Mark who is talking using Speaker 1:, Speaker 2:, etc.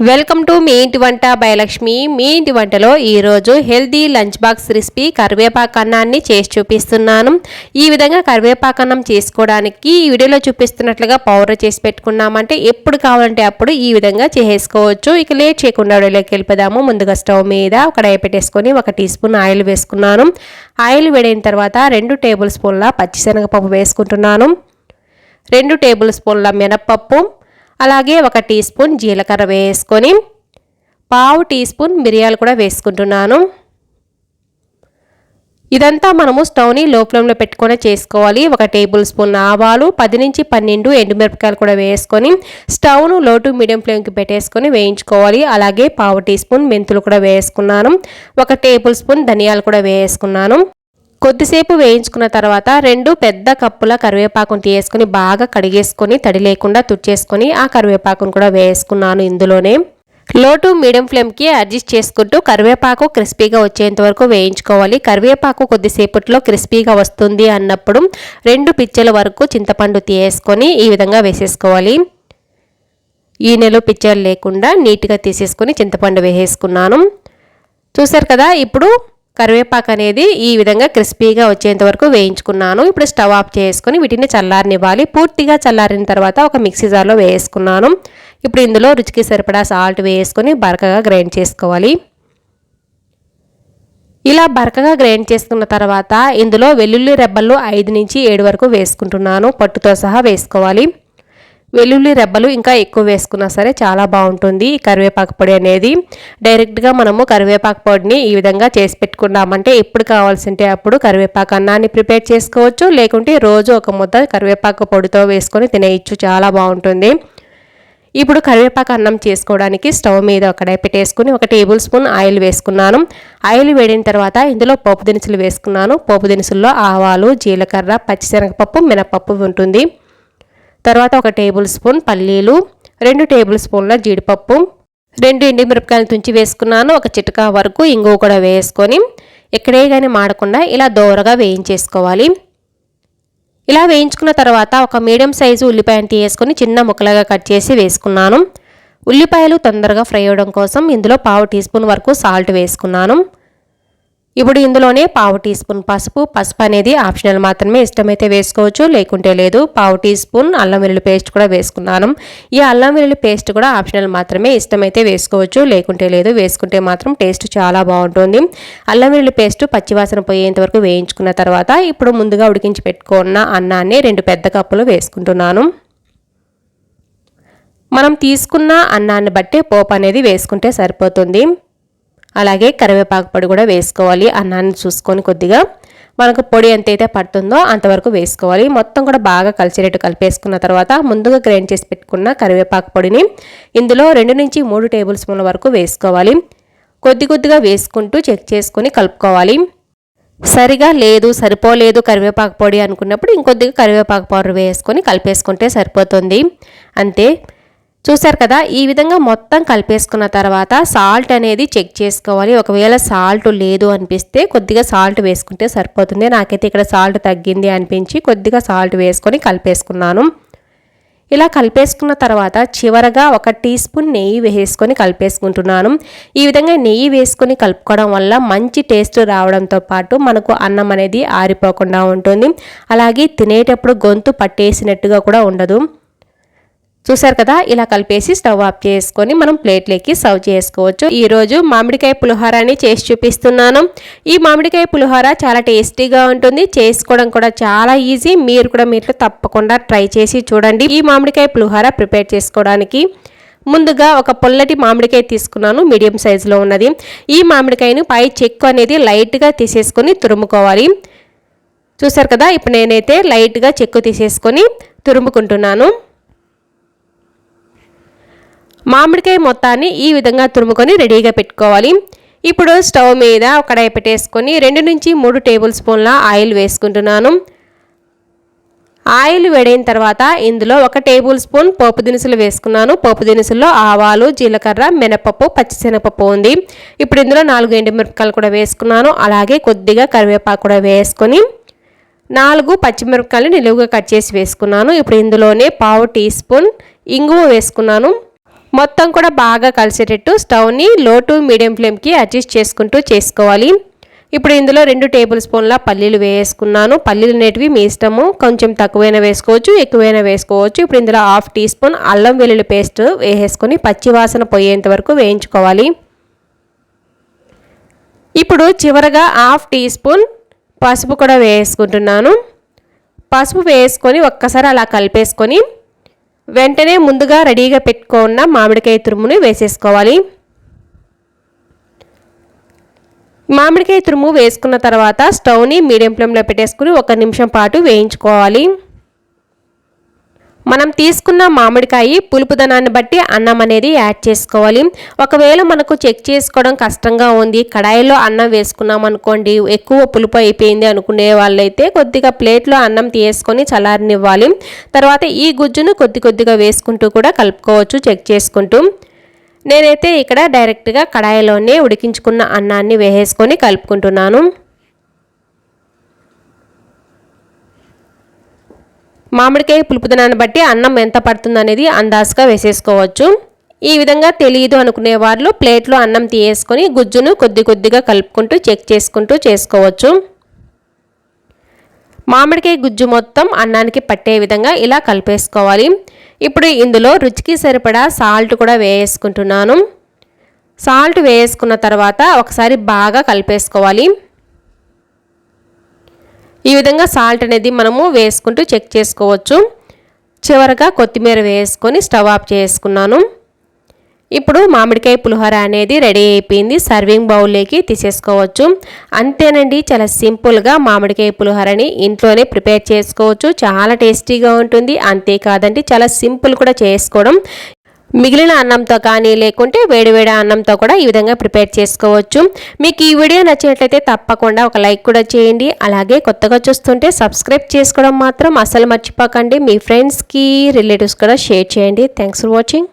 Speaker 1: Welcome to me ఇంటి వంట భయలక్ష్మి మీ ఇంటి వంటలో ఈరోజు హెల్దీ లంచ్ బాక్స్ రెసిపీ కరివేపాకు అన్నాన్ని చేసి చూపిస్తున్నాను. ఈ విధంగా కరివేపాకు అన్నం చేసుకోవడానికి ఈ వీడియోలో చూపిస్తున్నట్లుగా పౌడర్ చేసి పెట్టుకున్నామంటే ఎప్పుడు కావాలంటే అప్పుడు ఈ విధంగా చేసేసుకోవచ్చు ఇక లేట్ చేయకుండా వీడియోలోకి వెళ్ళిపోదాము. ముందుగా స్టవ్ మీద ఒక డై పెట్టేసుకొని ఒక టీ స్పూన్ ఆయిల్ వేసుకున్నాను. ఆయిల్ వేడైన తర్వాత రెండు టేబుల్ స్పూన్ల పచ్చిశనగపప్పు వేసుకుంటున్నాను. రెండు టేబుల్ స్పూన్ల మినప్పప్పు. అలాగే ఒక టీ స్పూన్ జీలకర్ర వేసుకొని పావు టీ స్పూన్ మిరియాలు కూడా వేసుకుంటున్నాను. ఇదంతా మనము స్టవ్ని లో ఫ్లేమ్లో పెట్టుకొని చేసుకోవాలి. ఒక టేబుల్ స్పూన్ ఆవాలు పది నుంచి పన్నెండు ఎండుమిరపకాయలు కూడా వేసుకొని స్టవ్ను లో టు మీడియం ఫ్లేమ్కి పెట్టేసుకొని వేయించుకోవాలి. అలాగే పావు టీ స్పూన్ మెంతులు కూడా వేసుకున్నాను. ఒక టేబుల్ స్పూన్ ధనియాలు కూడా వేసుకున్నాను. కొద్దిసేపు వేయించుకున్న తర్వాత రెండు పెద్ద కప్పుల కరివేపాకును తీసుకుని బాగా కడిగేసుకొని తడి లేకుండా తుడిచేసుకొని ఆ కరివేపాకును కూడా వేసుకున్నాను ఇందులోనే. లో టు మీడియం ఫ్లేమ్కి అడ్జస్ట్ చేసుకుంటూ కరివేపాకు క్రిస్పీగా వచ్చేంత వరకు వేయించుకోవాలి. కరివేపాకు కొద్దిసేపట్లో క్రిస్పీగా వస్తుంది అన్నప్పుడు రెండు పిచ్చల వరకు చింతపండు తీసేసుకొని ఈ విధంగా వేసేసుకోవాలి. ఈ నెల పిచ్చలు లేకుండా నీట్గా తీసేసుకొని చింతపండు వేసేసుకున్నాను. చూసారు కదా ఇప్పుడు కరివేపాకు అనేది ఈ విధంగా క్రిస్పీగా వచ్చేంత వరకు వేయించుకున్నాను. ఇప్పుడు స్టవ్ ఆఫ్ చేసుకుని వీటిని చల్లారనివ్వాలి. పూర్తిగా చల్లారిన తర్వాత ఒక మిక్సీ జార్లో వేసుకున్నాను. ఇప్పుడు ఇందులో రుచికి సరిపడా సాల్ట్ వేసుకొని బరకగా గ్రైండ్ చేసుకోవాలి. ఇలా బరకగా గ్రైండ్ చేసుకున్న తర్వాత ఇందులో వెల్లుల్లి రెబ్బలు ఐదు నుంచి ఏడు వరకు వేసుకుంటున్నాను. పట్టుతో సహా వేసుకోవాలి. వెల్లుల్లి రెబ్బలు ఇంకా ఎక్కువ వేసుకున్నా సరే చాలా బాగుంటుంది. ఈ కరివేపాకు పొడి అనేది డైరెక్ట్గా మనము కరివేపాకు పొడిని ఈ విధంగా చేసి పెట్టుకున్నామంటే ఎప్పుడు కావాల్సింటే అప్పుడు కరివేపాకు అన్నాన్ని ప్రిపేర్ చేసుకోవచ్చు. లేకుంటే రోజు ఒక ముద్ద కరివేపాకు పొడితో వేసుకొని తినేయచ్చు. చాలా బాగుంటుంది. ఇప్పుడు కరివేపాకు అన్నం చేసుకోవడానికి స్టవ్ మీద ఒక పెట్టేసుకుని ఒక టేబుల్ స్పూన్ ఆయిల్ వేసుకున్నాను. ఆయిల్ వేడిన తర్వాత ఇందులో పోపు దినుసులు వేసుకున్నాను. పోపు దినుసుల్లో ఆవాలు జీలకర్ర పచ్చిశనగపప్పు మినపప్పు ఉంటుంది. తర్వాత ఒక టేబుల్ స్పూన్ పల్లీలు రెండు టేబుల్ స్పూన్ల జీడిపప్పు రెండు ఎండి మిరపకాయలు తుంచి వేసుకున్నాను. ఒక చిటకా వరకు ఇంగువ కూడా వేసుకొని ఎక్కడే కానీ మాడకుండా ఇలా దోరగా వేయించేసుకోవాలి. ఇలా వేయించుకున్న తర్వాత ఒక మీడియం సైజు ఉల్లిపాయను తీసుకొని చిన్న ముక్కలుగా కట్ చేసి వేసుకున్నాను. ఉల్లిపాయలు తొందరగా ఫ్రై అవ్వడం కోసం ఇందులో పావు టీ స్పూన్ వరకు సాల్ట్ వేసుకున్నాను. ఇప్పుడు ఇందులోనే పావు టీ స్పూన్ పసుపు. పసుపు అనేది ఆప్షనల్ మాత్రమే ఇష్టమైతే వేసుకోవచ్చు లేకుంటే లేదు. పావు టీ స్పూన్ అల్లం వెల్లుల్లి పేస్ట్ కూడా వేసుకున్నాను. ఈ అల్లం వెల్లుల్లి పేస్ట్ కూడా ఆప్షనల్ మాత్రమే ఇష్టమైతే వేసుకోవచ్చు లేకుంటే లేదు. వేసుకుంటే మాత్రం టేస్ట్ చాలా బాగుంటుంది. అల్లం వెల్లుల్లి పేస్ట్ పచ్చివాసన పోయేంత వరకు వేయించుకున్న తర్వాత ఇప్పుడు ముందుగా ఉడికించి పెట్టుకున్న అన్నాన్ని రెండు పెద్ద కప్పులు వేసుకుంటున్నాను. మనం తీసుకున్న అన్నాన్ని బట్టి పోపు అనేది వేసుకుంటే సరిపోతుంది. అలాగే కరివేపాకు పొడి కూడా వేసుకోవాలి. అన్నాన్ని చూసుకొని కొద్దిగా మనకు పొడి ఎంతైతే పడుతుందో అంతవరకు వేసుకోవాలి. మొత్తం కూడా బాగా కలిసేటట్టు కలిపేసుకున్న తర్వాత ముందుగా గ్రైండ్ చేసి పెట్టుకున్న కరివేపాకు పొడిని ఇందులో రెండు నుంచి మూడు టేబుల్ స్పూన్ల వరకు వేసుకోవాలి. కొద్ది కొద్దిగా వేసుకుంటూ చెక్ చేసుకొని కలుపుకోవాలి. సరిగా లేదు సరిపోలేదు కరివేపాకు పొడి అనుకున్నప్పుడు ఇంకొద్దిగా కరివేపాకు పౌడర్ వేసుకొని కలిపేసుకుంటే సరిపోతుంది. అంతే. చూసారు కదా ఈ విధంగా మొత్తం కలిపేసుకున్న తర్వాత సాల్ట్ అనేది చెక్ చేసుకోవాలి. ఒకవేళ సాల్ట్ లేదు అనిపిస్తే కొద్దిగా సాల్ట్ వేసుకుంటే సరిపోతుంది. నాకైతే ఇక్కడ సాల్ట్ తగ్గింది అనిపించి కొద్దిగా సాల్ట్ వేసుకొని కలిపేసుకున్నాను. ఇలా కలిపేసుకున్న తర్వాత చివరగా ఒక టీ స్పూన్ నెయ్యి వేసుకొని కలిపేసుకుంటున్నాను. ఈ విధంగా నెయ్యి వేసుకొని కలుపుకోవడం వల్ల మంచి టేస్ట్ రావడంతో పాటు మనకు అన్నం అనేది ఆరిపోకుండా ఉంటుంది. అలాగే తినేటప్పుడు గొంతు పట్టేసినట్టుగా కూడా ఉండదు. చూసారు కదా? ఇలా కలిపేసి స్టవ్ ఆఫ్ చేసుకొని మనం ప్లేట్లోకి సర్వ్ చేసుకోవచ్చు. ఈరోజు మామిడికాయ పులిహోరాని చేసి చూపిస్తున్నాను. ఈ మామిడికాయ పులిహోర చాలా టేస్టీగా ఉంటుంది. చేసుకోవడం కూడా చాలా ఈజీ. మీరు కూడా మీరు తప్పకుండా ట్రై చేసి చూడండి. ఈ మామిడికాయ పులిహోర ప్రిపేర్ చేసుకోవడానికి ముందుగా ఒక పొల్లటి మామిడికాయ తీసుకున్నాను. మీడియం సైజులో ఉన్నది. ఈ మామిడికాయను పై చెక్కు అనేది లైట్గా తీసేసుకొని తురుముకోవాలి. చూసారు కదా? ఇప్పుడు నేనైతే లైట్గా చెక్కు తీసేసుకొని తురుముకుంటున్నాను. మామిడికాయ మొత్తాన్ని ఈ విధంగా తురుముకొని రెడీగా పెట్టుకోవాలి. ఇప్పుడు స్టవ్ మీద కడాయి పెట్టేసుకొని రెండు నుంచి మూడు టేబుల్ స్పూన్ల ఆయిల్ వేసుకుంటున్నాను. ఆయిల్ వేడైన తర్వాత ఇందులో ఒక టేబుల్ స్పూన్ పోపు దినుసులు వేసుకున్నాను. పోపు దినుసుల్లో ఆవాలు జీలకర్ర మినపప్పు పచ్చిశనగపప్పు ఉంది. ఇప్పుడు ఇందులో నాలుగు ఎండుమిరపకాయలు కూడా వేసుకున్నాను. అలాగే కొద్దిగా కరివేపాకు కూడా వేసుకొని నాలుగు పచ్చిమిరపకాయలు నిలువుగా కట్ చేసి వేసుకున్నాను. ఇప్పుడు ఇందులోనే పావు టీ స్పూన్ ఇంగువ వేసుకున్నాను. మొత్తం కూడా బాగా కలిసేటట్టు స్టవ్ని లో టు మీడియం ఫ్లేమ్కి అడ్జస్ట్ చేసుకుంటూ చేసుకోవాలి. ఇప్పుడు ఇందులో రెండు టేబుల్ స్పూన్ల పల్లీలు వేసుకున్నాను. పల్లీలు అనేటివి మీ ఇష్టము. కొంచెం తక్కువైనా వేసుకోవచ్చు ఎక్కువైనా వేసుకోవచ్చు. ఇప్పుడు ఇందులో హాఫ్ టీ స్పూన్ అల్లం వెల్లుల్లి పేస్ట్ వేసేసుకొని పచ్చివాసన పోయేంత వరకు వేయించుకోవాలి. ఇప్పుడు చివరగా హాఫ్ టీ స్పూన్ పసుపు కూడా వేసుకుంటున్నాను. పసుపు వేసుకొని ఒక్కసారి అలా కలిపేసుకొని వెంటనే ముందుగా రెడీగా పెట్టుకున్న మామిడికాయ తురుముని వేసేసుకోవాలి. మామిడికాయ తురుము వేసుకున్న తర్వాత స్టవ్ని మీడియం ఫ్లేమ్లో పెట్టేసుకుని ఒక నిమిషం పాటు వేయించుకోవాలి. మనం తీసుకున్న మామిడికాయ పులుపుదనాన్ని బట్టి అన్నం అనేది యాడ్ చేసుకోవాలి. ఒకవేళ మనకు చెక్ చేసుకోవడం కష్టంగా ఉంది కడాయిలో అన్నం వేసుకున్నాం అనుకోండి ఎక్కువ పులుపు అయిపోయింది అనుకునే వాళ్ళైతే కొద్దిగా ప్లేట్లో అన్నం తీసుకొని చల్లారనివ్వాలి. తర్వాత ఈ గుజ్జును కొద్ది కొద్దిగా వేసుకుంటూ కూడా కలుపుకోవచ్చు చెక్ చేసుకుంటూ. నేనైతే ఇక్కడ డైరెక్ట్గా కడాయిలోనే ఉడికించుకున్న అన్నాన్ని వేసేసుకొని కలుపుకుంటున్నాను. మామిడికాయ పులుపుదనాన్ని బట్టి అన్నం ఎంత పడుతుంది అనేది అందాజుగా వేసేసుకోవచ్చు. ఈ విధంగా తెలియదు అనుకునే వాళ్ళు ప్లేట్లో అన్నం తీయేసుకొని గుజ్జును కొద్ది కొద్దిగా కలుపుకుంటూ చెక్ చేసుకుంటూ చేసుకోవచ్చు. మామిడికాయ గుజ్జు మొత్తం అన్నానికి పట్టే విధంగా ఇలా కలిపేసుకోవాలి. ఇప్పుడు ఇందులో రుచికి సరిపడా సాల్ట్ కూడా వేసుకుంటున్నాను సాల్ట్ వేసుకున్న తర్వాత ఒకసారి బాగా కలిపేసుకోవాలి. ఈ విధంగా సాల్ట్ అనేది మనము వేసుకుంటూ చెక్ చేసుకోవచ్చు. చివరగా కొత్తిమీర వేసుకొని స్టవ్ ఆఫ్ చేసుకున్నాను. ఇప్పుడు మామిడికాయ పులిహోర అనేది రెడీ అయిపోయింది. సర్వింగ్ బౌల్లోకి తీసేసుకోవచ్చు. అంతేనండి చాలా సింపుల్గా మామిడికాయ పులిహోరని ఇంట్లోనే ప్రిపేర్ చేసుకోవచ్చు. చాలా టేస్టీగా ఉంటుంది. అంతేకాదండి చాలా సింపుల్ కూడా చేసుకోవడం. మిగిలిన అన్నంతో కానీ లేకుంటే వేడివేడి అన్నంతో కూడా ఈ విధంగా ప్రిపేర్ చేసుకోవచ్చు. మీకు ఈ వీడియో నచ్చినట్లయితే తప్పకుండా ఒక లైక్ కూడా చేయండి. అలాగే కొత్తగా చూస్తుంటే సబ్స్క్రైబ్ చేసుకోవడం మాత్రం అసలు మర్చిపోకండి. మీ ఫ్రెండ్స్కి రిలేటివ్స్ కూడా షేర్ చేయండి. Thanks for watching.